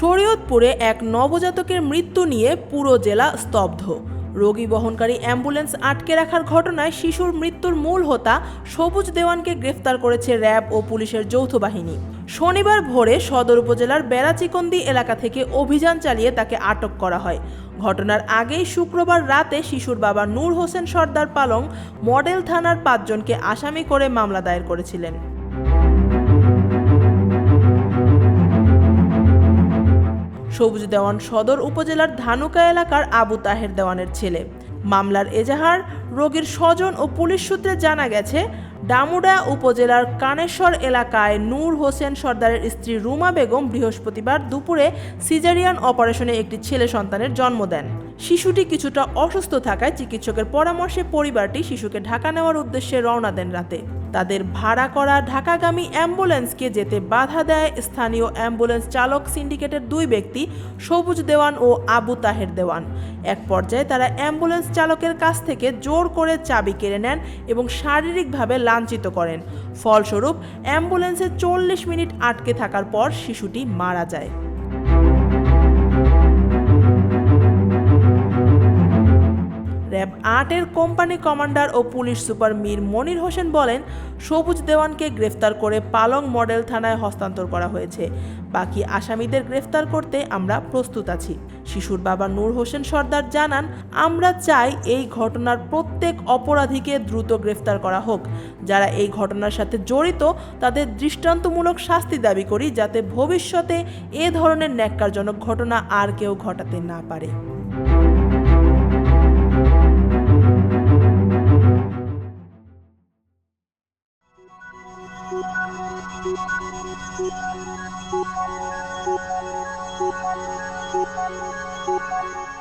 শরীয়তপুরে এক নবজাতকের মৃত্যু নিয়ে পুরো জেলা স্তব্ধ। রোগী বহনকারী অ্যাম্বুলেন্স আটকে রাখার ঘটনায় শিশুর মৃত্যুর মূল হোতা সবুজ দেওয়ানকে গ্রেফতার করেছে র্যাব ও পুলিশের যৌথ বাহিনী। শনিবার ভোরে সদর উপজেলার বেড়াচিকন্দি এলাকা থেকে অভিযান চালিয়ে তাকে আটক করা হয়। ঘটনার আগেই শুক্রবার রাতে শিশুর বাবা নূর হোসেন সর্দার পালং মডেল থানার পাঁচজনকে আসামি করে মামলা দায়ের করেছিলেন। সবুজ দেওয়ান সদর উপজেলার ধানুকা এলাকার আবু তাহের দেওয়ানের ছেলে। মামলার এজাহার রোগীর স্বজন ও পুলিশ সূত্রে জানা গেছে ডামুডা উপজেলার কানেশ্বর এলাকায় নূর হোসেন সর্দারের স্ত্রী রুমা বেগম বৃহস্পতিবার দুপুরে সিজারিয়ান অপারেশনে একটি ছেলে সন্তানের জন্ম দেন। শিশুটি কিছুটা অসুস্থ থাকায় চিকিৎসকের পরামর্শে পরিবারটি শিশুকে ঢাকা নেওয়ার উদ্দেশ্যে রওনা দেন রাতে। তাদের ভাড়া করা ঢাকাগামী অ্যাম্বুলেন্সকে যেতে বাধা দেয় স্থানীয় অ্যাম্বুলেন্স চালক, সিন্ডিকেটের দুই ব্যক্তি, সবুজ দেওয়ান ও আবু তাহের দেওয়ান। এক পর্যায়ে তারা অ্যাম্বুলেন্স চালকের কাছ থেকে জোর করে চাবি কেড়ে নেন এবং শারীরিকভাবে লাঞ্ছিত করেন। ফলস্বরূপ, অ্যাম্বুলেন্সে চল্লিশ মিনিট আটকে থাকার পর শিশুটি মারা যায়। আটের কোম্পানি কমান্ডার ও পুলিশ সুপার মীর মনির হোসেন বলেন, সবুজ দেওয়ানকে গ্রেফতার করে পালং মডেল থানায় হস্তান্তর করা হয়েছে। বাকি আসামিদের গ্রেফতার করতে আমরা প্রস্তুত আছি। শিশুর বাবা নূর হোসেন সর্দার জানান, আমরা চাই এই ঘটনার প্রত্যেক অপরাধীকে দ্রুত গ্রেফতার করা হোক। যারা এই ঘটনার সাথে জড়িত, তাদের দৃষ্টান্তমূলক শাস্তি দাবি করি যাতে ভবিষ্যতে এ ধরনের ন্যাক্কারজনক ঘটনা আর কেউ ঘটাতে না পারে। Thank you.